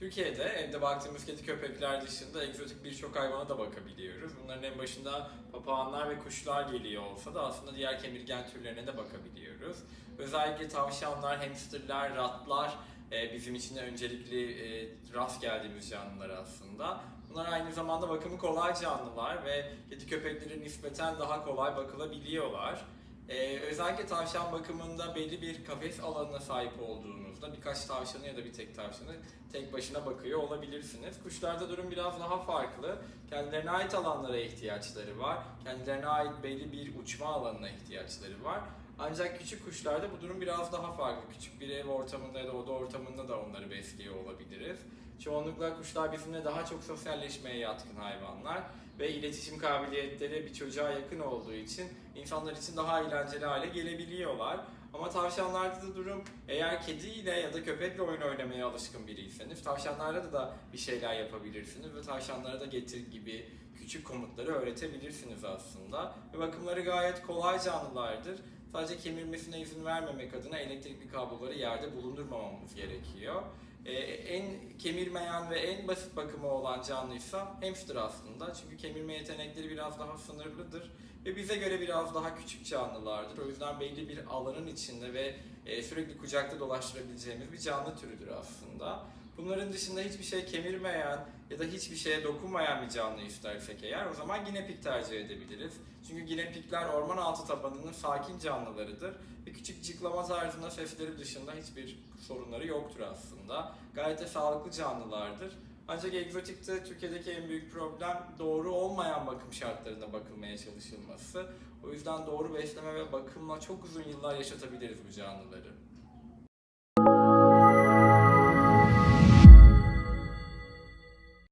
Türkiye'de evde baktığımız kedi köpekler dışında egzotik birçok hayvana da bakabiliyoruz. Bunların en başında papağanlar ve kuşlar geliyor olsa da aslında diğer kemirgen türlerine de bakabiliyoruz. Özellikle tavşanlar, hamsterlar, ratlar e, bizim için de öncelikli e, rast geldiğimiz canlılar aslında. Bunlar aynı zamanda bakımı kolay canlılar ve kedi köpekleri nispeten daha kolay bakılabiliyorlar. Ee, özellikle tavşan bakımında belli bir kafes alanına sahip olduğunuzda birkaç tavşanı ya da bir tek tavşanı tek başına bakıyor olabilirsiniz. Kuşlarda durum biraz daha farklı. Kendilerine ait alanlara ihtiyaçları var. Kendilerine ait belli bir uçma alanına ihtiyaçları var. Ancak küçük kuşlarda bu durum biraz daha farklı. Küçük bir ev ortamında ya da oda ortamında da onları besliyor olabiliriz. Çoğunlukla kuşlar bizimle daha çok sosyalleşmeye yatkın hayvanlar ve iletişim kabiliyetleri bir çocuğa yakın olduğu için insanlar için daha eğlenceli hale gelebiliyorlar. Ama tavşanlarda da durum eğer kediyle ya da köpekle oyun oynamaya alışkın biriyseniz tavşanlarla da bir şeyler yapabilirsiniz ve tavşanlara da getir gibi küçük komutları öğretebilirsiniz aslında. Ve bakımları gayet kolay canlılardır. Sadece kemirmesine izin vermemek adına elektrikli kabloları yerde bulundurmamamız gerekiyor. Ee, en kemirmeyen ve en basit bakımı olan canlıysa hamster aslında. Çünkü kemirme yetenekleri biraz daha sınırlıdır ve bize göre biraz daha küçük canlılardır. O yüzden belli bir alanın içinde ve e, sürekli kucakta dolaştırabileceğimiz bir canlı türüdür aslında. Bunların dışında hiçbir şey kemirmeyen ya da hiçbir şeye dokunmayan bir canlı istersek eğer o zaman ginepik tercih edebiliriz. Çünkü ginepikler orman altı tabanının sakin canlılarıdır ve küçük cıklama tarzında sesleri dışında hiçbir sorunları yoktur aslında. Gayet de sağlıklı canlılardır. Ancak egzotikte Türkiye'deki en büyük problem doğru olmayan bakım şartlarında bakılmaya çalışılması. O yüzden doğru besleme ve bakımla çok uzun yıllar yaşatabiliriz bu canlıları.